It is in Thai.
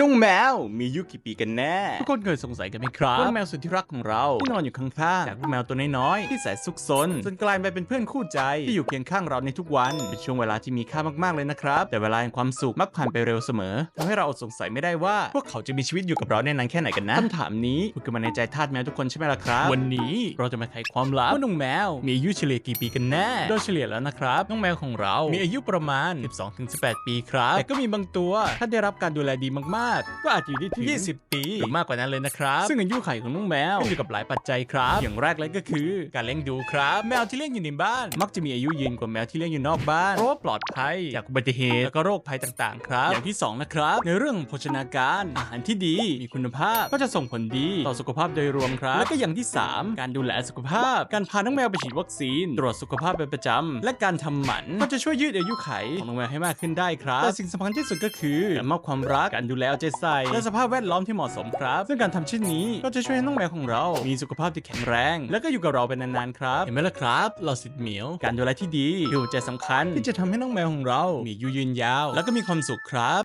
นุ่งแมวมีอายุกี่ปีกันแน่ ทุกคนเคยสงสัยกันไหมครับว่าแมวสุดที่รักของเราที่นอนอยู่ข้างๆจากลูกแมวตัวน้อยๆที่แสนซุกซนจนกลายไปเป็นเพื่อนคู่ใจ ที่อยู่เคียงข้างเราในทุกวัน เป็นช่วงเวลาที่มีค่ามากๆเลยนะครับ แต่เวลาแห่งความสุขมักผ่านไปเร็วเสมอทำให้เราอดสงสัยไม่ได้ว่า พวกเขาจะมีชีวิตอยู่กับเราได้นานแค่ไหนกันนะคำถามนี้ผุดขึ้นมาในใจทาสแมวทุกคนใช่ไหมล่ะครับวันนี้เราจะมาไขความลับว่าน้องแมวมีอายุเฉลี่ยกี่ปีกันแน่โดยเฉลี่ยแล้วนะครับน้องแมวของเรา มีอายุประมาณ 12-18 ปีครับแต่ก็มีบางตัวถ้าได้รับการดูแลดีมากๆก็อาจจะอยู่ได้ถึง20 ปีหรือมากกว่านั้นเลยนะครับ ซึ่งอายุไขของน้องแมวขึ้นอยู่กับหลายปัจจัยครับ อย่างแรกเลยก็คือ การเลี้ยงดูครับ แมวที่เลี้ยงอยู่ในบ้าน มักจะมีอายุยืนกว่าแมวที่เลี้ยงอยู่นอกบ้านเพราะว่าปลอดภัยจากอุบัติเหตุแล้วก็โรคภัยต่างๆ ครับ อย่างที่สองนะครับ ในเรื่องของโภชนาการ อาหารที่ดี มีคุณภาพก็จะส่งผลดีต่อสุขภาพโดยรวมครับ แล้วก็อย่างที่สามการดูแลสุขภาพ การพาน้องแมวไปฉีดวัคซีน ตรวจสุขภาพเป็นประจำและการทำหมันก็จะช่วยยืดอายุไขของน้องแมวให้มากขึ้นได้ครับแต่สิ่งสำคัญที่สุดก็คือการมอบความรักการดูแลเอาใจใส่และสภาพแวดล้อมที่เหมาะสมครับ ซึ่งการทำเช่นนี้ก็จะช่วยให้น้องแมวของเรา มีสุขภาพที่แข็งแรง และก็อยู่กับเราเป็นนานๆครับ เห็นไหมล่ะครับเราสิทธิ์เหมียว การดูแลที่ดีคือหัวใจสำคัญที่จะทำให้น้องแมวของเรา มีอายุยืนยาว และก็มีความสุขครับ